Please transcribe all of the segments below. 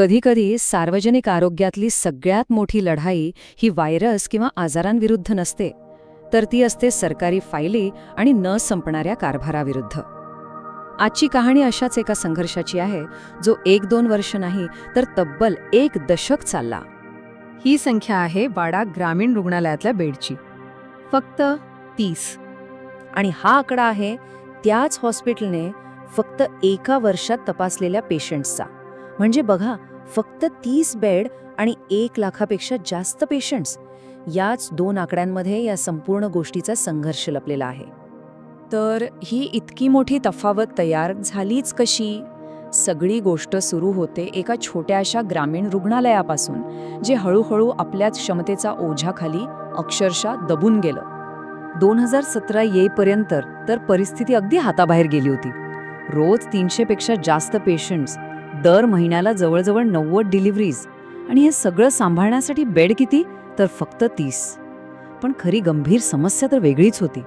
कधीकधी सार्वजनिक आरोग्यातली सगळ्यात मोठी लढाई ही व्हायरस किंवा आजारांविरुद्ध नसते तर ती असते सरकारी फायली आणि न संपणाऱ्या कारभाराविरुद्ध. आजची कहाणी अशाच एका संघर्षाची आहे जो एक दोन वर्ष नाही तर तब्बल एक दशक चालला. ही संख्या आहे वाडा ग्रामीण रुग्णालयातल्या बेडची. फक्त तीस. आणि हा आकडा आहे त्याच हॉस्पिटलने फक्त एका वर्षात तपासलेल्या पेशंट्सचा. म्हणजे बघा फक्त तीस बेड आणि एक लाखापेक्षा जास्त पेशंट्स याच दोन आकड्यांमध्ये या संपूर्ण गोष्टीचा संघर्ष लपलेला आहे. तर ही इतकी मोठी तफावत तयार झालीच कशी? सगळी गोष्ट सुरू होते एका छोट्याशा ग्रामीण रुग्णालयापासून जे हळूहळू आपल्याच क्षमतेचा ओझ्याखाली अक्षरशः दबून गेलं. दोन हजार सतरा येईपर्यंत तर परिस्थिती अगदी हाताबाहेर गेली होती. रोज तीनशेपेक्षा जास्त पेशंट्स दर महिन्याला जवळजवळ नव्वद डिलिव्हरीज. आणि हे सगळं सांभाळण्यासाठी बेड किती? तर फक्त तीस. पण खरी गंभीर समस्या तर वेगळीच होती.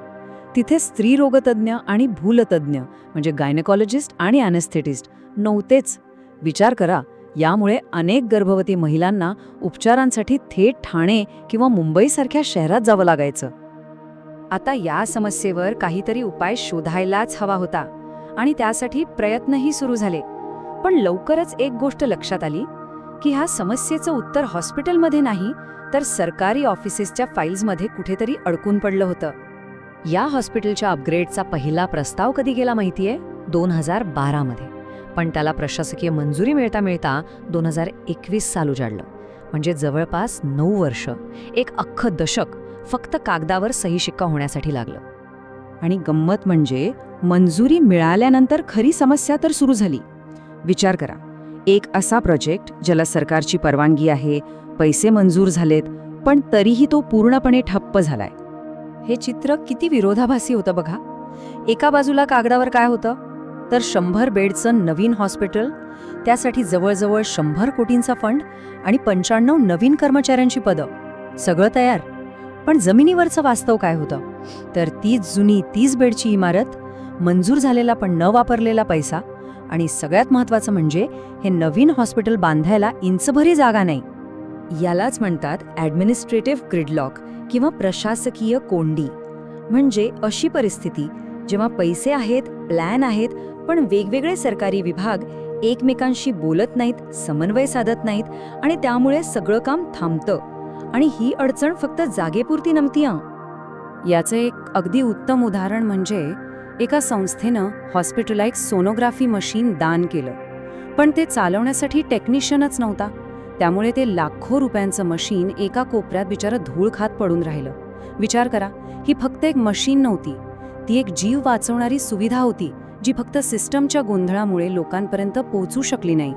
तिथे स्त्रीरोगतज्ञ आणि भूलतज्ञ म्हणजे गायनेकॉलॉजिस्ट आणि अॅनेस्थेटिस्ट नव्हतेच. विचार करा यामुळे अनेक गर्भवती महिलांना उपचारांसाठी थेट ठाणे किंवा मुंबईसारख्या शहरात जावं लागायचं. आता या समस्येवर काहीतरी उपाय शोधायलाच हवा होता. आणि त्यासाठी प्रयत्नही सुरू झाले. पण लवकरच एक गोष्ट लक्षात आली की ह्या समस्येचं उत्तर हॉस्पिटलमध्ये नाही तर सरकारी ऑफिसेसच्या फाईल्समध्ये कुठेतरी अडकून पडलं होतं. या हॉस्पिटलच्या अपग्रेडचा पहिला प्रस्ताव कधी गेला माहितीये? दोन हजार बारामध्ये पण त्याला प्रशासकीय मंजुरी मिळता मिळता दोन हजार एकवीस साल उजाडलं. म्हणजे जवळपास नऊ वर्ष. एक अख्खं दशक फक्त कागदावर सही शिक्का होण्यासाठी लागलं. आणि गंमत म्हणजे मंजुरी मिळाल्यानंतर खरी समस्या तर सुरू झाली. विचार करा. एक असा प्रोजेक्ट ज्याला सरकारची परवानगी आहे पैसे मंजूर झालेत पण तरीही तो पूर्णपणे ठप्प झालाय. हे चित्र किती विरोधाभासी होतं बघा. एका बाजूला कागदावर काय होतं? तर शंभर बेडचं नवीन हॉस्पिटल त्यासाठी जवळजवळ शंभर कोटींचा फंड आणि पंच्याण्णव नवीन कर्मचाऱ्यांची पदं. सगळं तयार. पण जमिनीवरचं वास्तव काय होतं? तर तीच जुनी तीस बेडची इमारत मंजूर झालेला पण न वापरलेला पैसा आणि सगळ्यात महत्त्वाचं म्हणजे हे नवीन हॉस्पिटल बांधायला इंचभरी जागा नाही. यालाच म्हणतात ॲडमिनिस्ट्रेटिव्ह ग्रिडलॉक किंवा प्रशासकीय कोंडी. म्हणजे अशी परिस्थिती जेव्हा पैसे आहेत प्लॅन आहेत पण वेगवेगळे सरकारी विभाग एकमेकांशी बोलत नाहीत समन्वय साधत नाहीत आणि त्यामुळे सगळं काम थांबतं. आणि ही अडचण फक्त जागेपुरती नमती याचं एक अगदी उत्तम उदाहरण म्हणजे एका संस्थेनं हॉस्पिटलला एक सोनोग्राफी मशीन दान केलं. पण ते चालवण्यासाठी टेक्निशियनच नव्हता. त्यामुळे ते लाखो रुपयांचं मशीन एका कोपऱ्यात बिचारं धूळ खात पडून राहिलं. विचार करा ही फक्त एक मशीन नव्हती. ती एक जीव वाचवणारी सुविधा होती जी फक्त सिस्टमच्या गोंधळामुळे लोकांपर्यंत पोहोचू शकली नाही.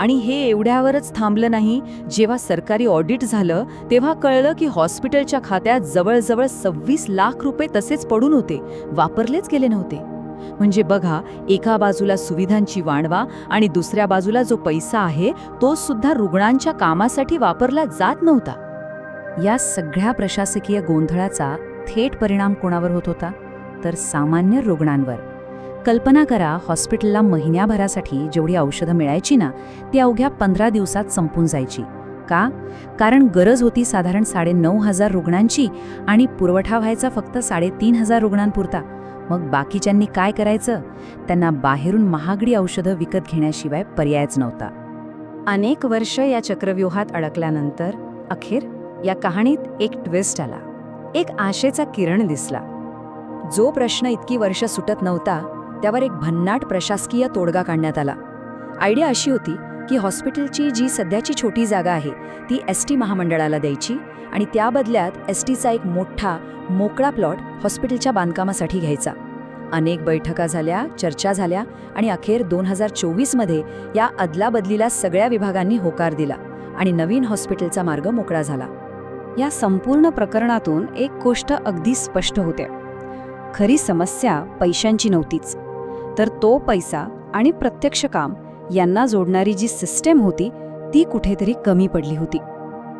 आणि हे एवढ्यावरच थांबलं नाही. जेव्हा सरकारी ऑडिट झालं तेव्हा कळलं की हॉस्पिटलच्या खात्यात जवळजवळ सव्वीस लाख रुपये तसेच पडून होते. वापरलेच गेले नव्हते. म्हणजे बघा एका बाजूला सुविधांची वाणवा आणि दुसऱ्या बाजूला जो पैसा आहे तो सुद्धा रुग्णांच्या कामासाठी वापरला जात नव्हता. या सगळ्या प्रशासकीय गोंधळाचा थेट परिणाम कोणावर होत होता? तर सामान्य रुग्णांवर. कल्पना करा हॉस्पिटलला महिन्याभरासाठी जेवढी औषधं मिळायची ना ती अवघ्या पंधरा दिवसात संपून जायची. का? कारण गरज होती साधारण साडेनऊ हजार रुग्णांची आणि पुरवठा व्हायचा फक्त साडेतीन हजार रुग्णांपुरता. मग बाकीच्यांनी काय करायचं? त्यांना बाहेरून महागडी औषधं विकत घेण्याशिवाय पर्यायच नव्हता. अनेक वर्ष या चक्रव्यूहात अडकल्यानंतर अखेर या कहाणीत एक ट्विस्ट आला. एक आशेचा किरण दिसला. जो प्रश्न इतकी वर्ष सुटत नव्हता त्यावर एक भन्नाट प्रशासकीय तोडगा काढण्यात आला. आयडिया अशी होती की हॉस्पिटलची जी सध्याची छोटी जागा आहे ती एस टी महामंडळाला द्यायची आणि त्या बदल्यात एस टीचा एक मोठा मोकळा प्लॉट हॉस्पिटलच्या बांधकामासाठी घ्यायचा. अनेक बैठका झाल्या चर्चा झाल्या आणि अखेर दोन हजार चोवीसमध्ये या अदलाबदलीला सगळ्या विभागांनी होकार दिला आणि नवीन हॉस्पिटलचा मार्ग मोकळा झाला. या संपूर्ण प्रकरणातून एक गोष्ट अगदी स्पष्ट होते. खरी समस्या पैशांची नव्हतीच. तर तो पैसा आणि प्रत्यक्ष काम यांना जोडणारी जी सिस्टेम होती ती कुठेतरी कमी पडली होती.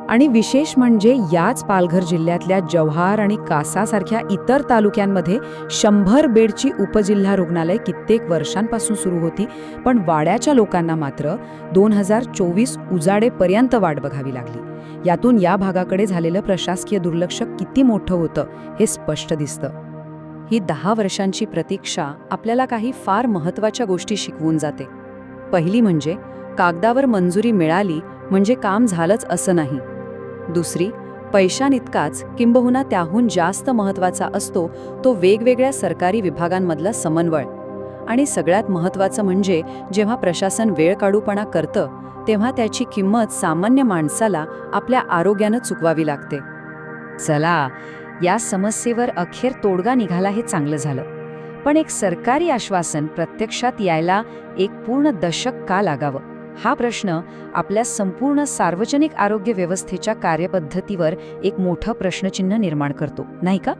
आणि विशेष म्हणजे याच पालघर जिल्ह्यातल्या जव्हार आणि कासासारख्या इतर तालुक्यांमध्ये शंभर बेडची उपजिल्हा रुग्णालय कित्येक वर्षांपासून सुरू होती पण वाड्याच्या लोकांना मात्र दोन हजार चोवीस उजाडेपर्यंत वाट बघावी लागली. यातून या भागाकडे झालेलं प्रशासकीय दुर्लक्ष किती मोठं होतं हे स्पष्ट दिसतं. ही दहा वर्षांची प्रतीक्षा आपल्याला काही फार महत्त्वाच्या गोष्टी शिकवून जाते. पहिली म्हणजे कागदावर मंजुरी मिळाली म्हणजे काम झालंच असं नाही. दुसरी पैशांइतकाच किंबहुना त्याहून जास्त महत्त्वाचा असतो तो वेगवेगळ्या सरकारी विभागांमधला समन्वय. आणि सगळ्यात महत्वाचं म्हणजे जेव्हा प्रशासन वेळ काढूपणा करतं तेव्हा त्याची किंमत सामान्य माणसाला आपल्या आरोग्यानं चुकवावी लागते. चला या समस्येवर अखेर तोडगा निघाला हे चांगलं झालं. पण एक सरकारी आश्वासन प्रत्यक्षात यायला एक पूर्ण दशक का लागावं? हा प्रश्न आपल्या संपूर्ण सार्वजनिक आरोग्य व्यवस्थेच्या कार्यपद्धतीवर एक मोठं प्रश्नचिन्ह निर्माण करतो नाही का?